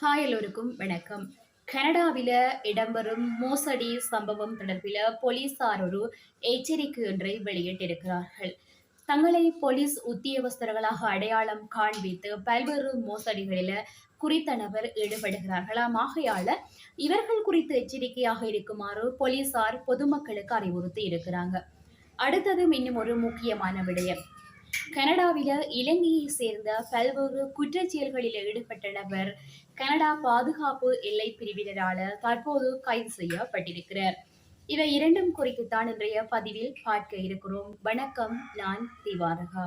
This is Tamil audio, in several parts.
ஹாய் எல்லோருக்கும் வணக்கம். கனடாவில் இடம்பெறும் மோசடி சம்பவம் தொடர்பில் போலீசார் ஒரு எச்சரிக்கை ஒன்றை வெளியிட்டிருக்கிறார்கள். தங்களை போலீஸ் உத்தியோகஸ்தர்களாக அடையாளம் காண்பித்து பல்வேறு மோசடிகளில் குறித்த நபர் ஈடுபடுகிறார்களாம் ஆகையால் இவர்கள் குறித்து எச்சரிக்கையாக இருக்குமாறு போலீசார் பொதுமக்களுக்கு அறிவுறுத்தி இருக்கிறாங்க. அடுத்ததும் இன்னும் ஒரு முக்கியமான விடயம். கனடாவில இலங்கையை சேர்ந்த பல்வேறு குற்றச்செயல்களில் ஈடுபட்ட நபர் கனடா பாதுகாப்பு எல்லை பிரிவினரால தற்போது கைது செய்யப்பட்டிருக்கிறார். இவை இரண்டும் குறித்துத்தான் இன்றைய பதிவில் பார்க்க இருக்கிறோம். வணக்கம் நான் திவாரகா.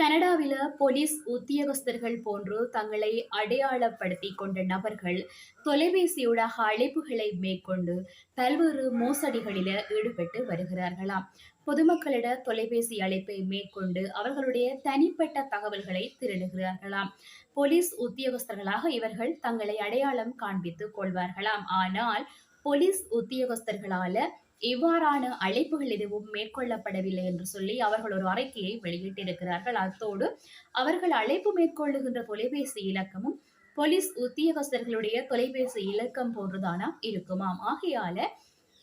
கனடாவில போலீஸ் உத்தியோகஸ்தர்கள் போன்று தங்களை அடையாளப்படுத்திக் கொண்ட நபர்கள் தொலைபேசியூடாக அழைப்புகளை மேற்கொண்டு பல்வேறு மோசடிகளில ஈடுபட்டு வருகிறார்களாம். பொதுமக்களிட தொலைபேசி அழைப்பை மேற்கொண்டு அவர்களுடைய தனிப்பட்ட தகவல்களை திருடுகிறார்களாம். போலீஸ் உத்தியோகஸ்தர்களாக இவர்கள் தங்களை அடையாளம் காண்பித்துக் கொள்வார்களாம். ஆனால் போலீஸ் உத்தியோகஸ்தர்களால இவ்வாறான அழைப்புகள் எதுவும் மேற்கொள்ளப்படவில்லை என்று சொல்லி அவர்கள் ஒரு அறிக்கையை வெளியிட்டிருக்கிறார்கள். அத்தோடு அவர்கள் அழைப்பு மேற்கொள்ளுகின்ற தொலைபேசி இலக்கமும் போலீஸ் உத்தியோகஸ்தர்களுடைய தொலைபேசி இலக்கம் போன்றுதானா இருக்குமாம். ஆகையால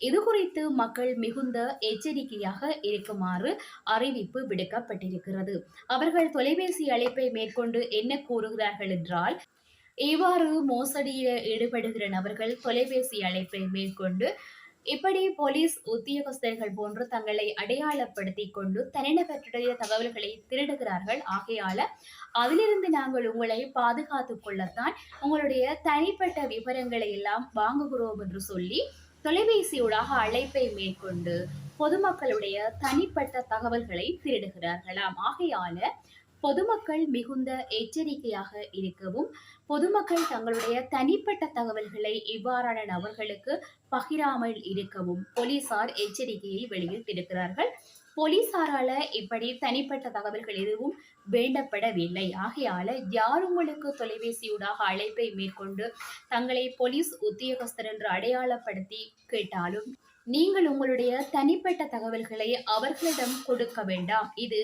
இது குறித்து மக்கள் மிகுந்த எச்சரிக்கையாக இருக்குமாறு அறிவிப்பு விடுக்கப்பட்டிருக்கிறது. அவர்கள் தொலைபேசி அழைப்பை மேற்கொண்டு என்ன கூறுகிறார்கள் என்றால் இவ்வாறு மோசடியில் ஈடுபடுகிற நபர்கள் தொலைபேசி அழைப்பை மேற்கொண்டு இப்படி போலீஸ் உத்தியோகஸ்தர்கள் போன்று தங்களை அடையாளப்படுத்தி கொண்டு தனிநபற்றுடைய தகவல்களை திருடுகிறார்கள்? ஆகையால அதிலிருந்து நாங்கள் உங்களை பாதுகாத்துக் கொள்ளத்தான் உங்களுடைய தனிப்பட்ட விவரங்களை எல்லாம் வாங்குகிறோம் என்று சொல்லி தொலைபேசியூடாக அழைப்பை மேற்கொண்டு பொதுமக்களுடைய தனிப்பட்ட தகவல்களை திருடுகிறார்களாம். ஆகையால பொதுமக்கள் மிகுந்த எச்சரிக்கையாக இருக்கவும் பொதுமக்கள் தங்களுடைய தனிப்பட்ட தகவல்களை இவ்வாறான நபர்களுக்கு பகிராமல் இருக்கவும் போலீசார் எச்சரிக்கையை வெளியிட்டிருக்கிறார்கள். போலீசாரால இப்படி தனிப்பட்ட தகவல்கள் எதுவும் வேண்டப்படவில்லை. ஆகையால யார் உங்களுக்கு தொலைபேசியூடாக அழைப்பை மேற்கொண்டு தங்களை போலீஸ் உத்தியோகஸ்தர் என்று அடையாளப்படுத்தி கேட்டாலும் நீங்கள் உங்களுடைய தனிப்பட்ட தகவல்களை அவர்களிடம் கொடுக்க வேண்டாம். இது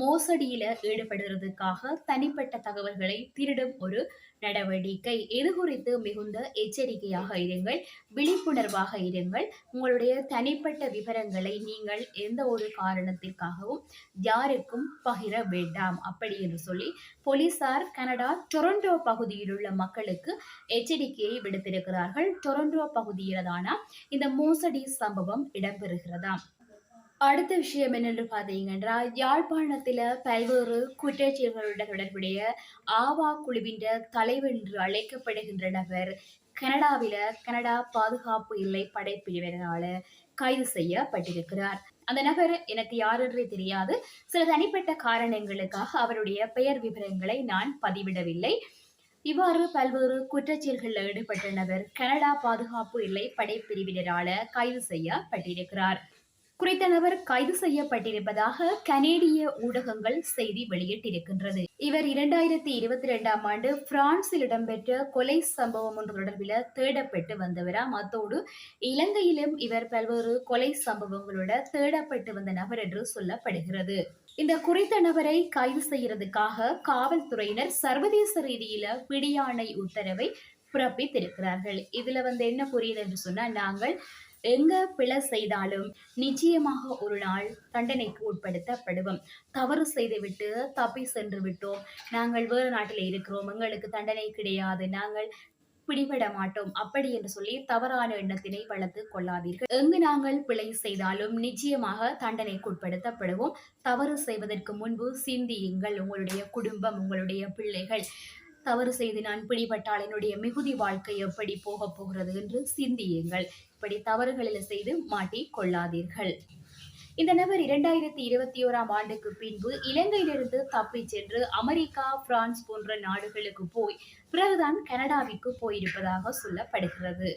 மோசடியில ஈடுபடுறதுக்காக தனிப்பட்ட தகவல்களை திருடும் ஒரு நடவடிக்கை. இது குறித்து மிகுந்த எச்சரிக்கையாக இருங்கள். விழிப்புணர்வாக இருங்கள். உங்களுடைய தனிப்பட்ட விவரங்களை நீங்கள் எந்த ஒரு காரணத்திற்காகவும் யாருக்கும் பகிர வேண்டாம். அப்படி என்று சொல்லி போலீசார் கனடா டொரண்டோ பகுதியில் உள்ள மக்களுக்கு எச்சரிக்கையை விடுத்திருக்கிறார்கள். டொரண்டோ பகுதியில்தான இந்த மோசடி சம்பவம் இடம்பெறுகிறதாம். அடுத்த விஷயம் என்னென்று பார்த்தீங்கன்னா யாழ்ப்பாணத்தில் பல்வேறு குற்றச்செயல்களுடன் தொடர்புடைய ஆவா குழுவின் தலைவர் என்று அழைக்கப்படுகின்ற நபர் கனடாவில கனடா பாதுகாப்பு இல்லை படைப்பிரிவினரால கைது செய்யப்பட்டிருக்கிறார். அந்த நபர் எனக்கு யார் தெரியாது. சில தனிப்பட்ட காரணங்களுக்காக அவருடைய பெயர் விவரங்களை நான் பதிவிடவில்லை. இவ்வாறு பல்வேறு குற்றச்செயல்களில் ஈடுபட்ட நபர் கனடா பாதுகாப்பு இல்லை படைப்பிரிவினரால கைது செய்யப்பட்டிருக்கிறார். குறித்த நபர் கைது செய்யப்பட்டிருப்பதாக கனேடிய ஊடகங்கள் செய்தி வெளியிட்டிருக்கின்றது. இவர் இரண்டாயிரத்தி இருபத்தி ரெண்டாம் ஆண்டு பிரான்சில் இடம்பெற்ற கொலை சம்பவம் ஒன்று தொடர்பில் தேடப்பட்டு வந்தவராம் அத்தோடு இலங்கையிலும் இவர் பல்வேறு கொலை சம்பவங்களோட தேடப்பட்டு வந்த நபர் என்று சொல்லப்படுகிறது. இந்த குறித்த நபரை கைது செய்யறதுக்காக காவல்துறையினர் சர்வதேச ரீதியில பிடியாணை உத்தரவை பிறப்பித்திருக்கிறார்கள். இதுல வந்து என்ன புரியுது என்று சொன்னா நாங்கள் எங்க பிழை செய்தாலும் நிச்சயமாக ஒரு நாள் தண்டனைக்கு உட்படுத்தப்படுவோம். தவறு செய்துவிட்டு தப்பி சென்று விட்டோம். நாங்கள் வேறு நாட்டில் இருக்கிறோம். எங்களுக்கு தண்டனை கிடையாது. நாங்கள் பிடிபட மாட்டோம். அப்படி என்று சொல்லி தவறான எண்ணத்தினை வளர்த்து கொள்ளாதீர்கள். எங்கு நாங்கள் பிழை செய்தாலும் நிச்சயமாக தண்டனைக்கு உட்படுத்தப்படுவோம். தவறு செய்வதற்கு முன்பு சிந்தியுங்கள். உங்களுடைய குடும்பம் உங்களுடைய பிள்ளைகள் தவறு செய்து நான் பிடிபட்டால் என்னுடைய மிகுதி வாழ்க்கை எப்படி போக போகிறது என்று சிந்தியுங்கள். இப்படி தவறுகளில் செய்து மாட்டி கொள்ளாதீர்கள். இந்த நபர் இரண்டாயிரத்தி இருபத்தி ஓராம் ஆண்டுக்கு பின்பு இலங்கையிலிருந்து தப்பி சென்று அமெரிக்கா பிரான்ஸ் போன்ற நாடுகளுக்கு போய் பிறகுதான் கனடாவிற்கு போயிருப்பதாக சொல்லப்படுகிறது.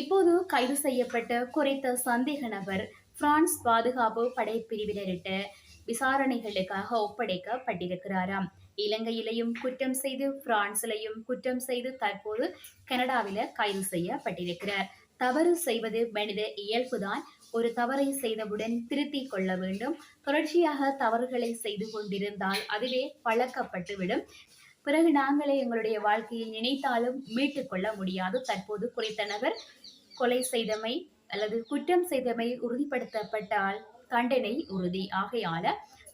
இப்போது கைது செய்யப்பட்ட குறைத்த சந்தேக நபர் பிரான்ஸ் பாதுகாப்பு படைப்பிரிவினரிட்ட விசாரணைகளுக்காக ஒப்படைக்கப்பட்டிருக்கிறாராம். இலங்கையிலையும் குற்றம் செய்து பிரான்சிலையும் குற்றம் செய்து தற்போது கனடாவில கைது செய்யப்பட்டிருக்கிறார். தவறு செய்வது மனித இயல்புதான். ஒரு தவறை செய்தவுடன் திருத்திக் கொள்ள வேண்டும். தொடர்ச்சியாக தவறுகளை செய்து கொண்டிருந்தால் அதுவே பழக்கப்பட்டுவிடும். பிறகு நாங்களே எங்களுடைய வாழ்க்கையை நினைத்தாலும் மீட்டுக் கொள்ள முடியாது. தற்போது குறித்த நபர் கொலை செய்தமை அல்லது குற்றம் செய்தமை உறுதிப்படுத்தப்பட்டால் தண்டனை உறுதி. ஆகையால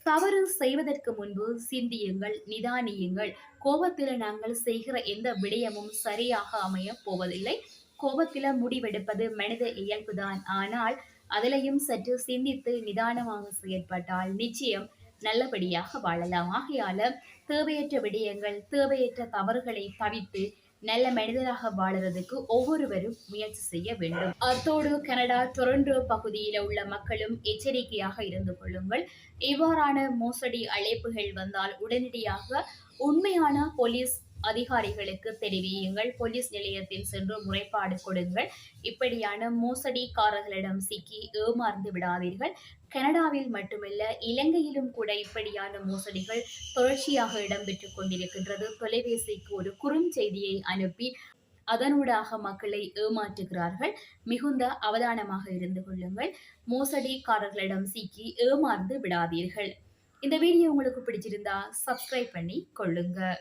தவறு செய்வதற்கு முன்பு சிந்தியுங்கள் நிதானியுங்கள். கோபத்தில் நாங்கள் செய்கிற எந்த விடயமும் சரியாக அமைய போவதில்லை. கோபத்தில முடிவெடுப்பது மனித இயல்புதான். ஆனால் அதிலையும் சற்று சிந்தித்து நிதானமாக செயற்பட்டால் நிச்சயம் நல்லபடியாக வாழலாம். ஆகையால தேவையற்ற விடயங்கள் தேவையற்ற தவறுகளை தவிர்த்து நல்ல மனிதராக வாழறதுக்கு ஒவ்வொருவரும் முயற்சி செய்ய வேண்டும். அத்தோடு கனடா டொரண்டோ பகுதியில் உள்ள மக்களும் எச்சரிக்கையாக இருந்து கொள்ளுங்கள். இவ்வாறான மோசடி அழைப்புகள் வந்தால் உடனடியாக உண்மையான போலீஸ் அதிகாரிகளுக்கு தெரிவியுங்கள். போலீஸ் நிலையத்தில் சென்று முறைப்பாடு கொடுங்கள். இப்படியான மோசடிக்காரர்களிடம் சிக்கி ஏமாந்து விடாதீர்கள். கனடாவில் மட்டுமல்ல இலங்கையிலும் கூட இப்படியான மோசடிகள் தொடர்ச்சியாக இடம்பெற்றுக் கொண்டிருக்கின்றது. தொலைபேசிக்கு ஒரு குறுஞ்செய்தியை அனுப்பி அதனூடாக மக்களை ஏமாற்றுகிறார்கள். மிகுந்த அவதானமாக இருந்து கொள்ளுங்கள். மோசடிக்காரர்களிடம் சிக்கி ஏமாந்து விடாதீர்கள். இந்த வீடியோ உங்களுக்கு பிடிச்சிருந்தா சப்ஸ்கிரைப் பண்ணி கொள்ளுங்க.